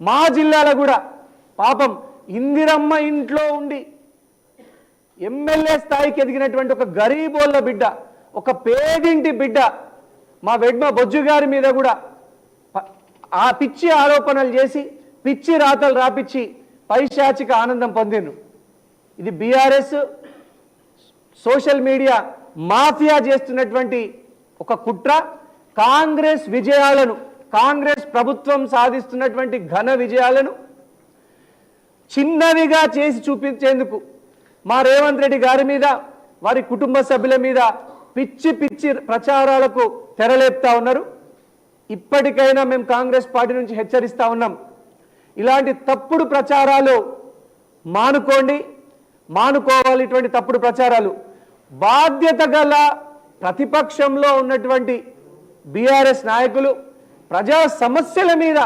మా జిల్లాలో కూడా పాపం ఇందిరమ్మ ఇంట్లో ఉండి ఎమ్మెల్యే స్థాయికి ఎదిగినటువంటి ఒక గరీబోళ్ళ బిడ్డ ఒక పేదింటి బిడ్డ మా వెడ్మ బొజ్జు గారి మీద కూడా ఆ పిచ్చి ఆరోపణలు చేసి పిచ్చి రాతలు రాపిచ్చి పైశాచిక ఆనందం పొందిను ఇది బీఆర్ఎస్ సోషల్ మీడియా మాఫియా చేస్తున్నటువంటి ఒక కుట్ర కాంగ్రెస్ విజయాలను కాంగ్రెస్ ప్రభుత్వం సాధిస్తున్నటువంటి ఘన విజయాలను చిన్నవిగా చేసి చూపించేందుకు మా రేవంత్ రెడ్డి గారి మీద వారి కుటుంబ సభ్యుల మీద పిచ్చి పిచ్చి ప్రచారాలకు తెరలేపుతా ఉన్నారు. ఇప్పటికైనా మేము కాంగ్రెస్ పార్టీ నుంచి హెచ్చరిస్తా ఉన్నాం. ఇలాంటి తప్పుడు ప్రచారాలు మానుకోండి. మానుకోవాలి ఇటువంటి తప్పుడు ప్రచారాలు. బాధ్యత గల ప్రతిపక్షంలో ఉన్నటువంటి బీఆర్ఎస్ నాయకులు ప్రజా సమస్యల మీద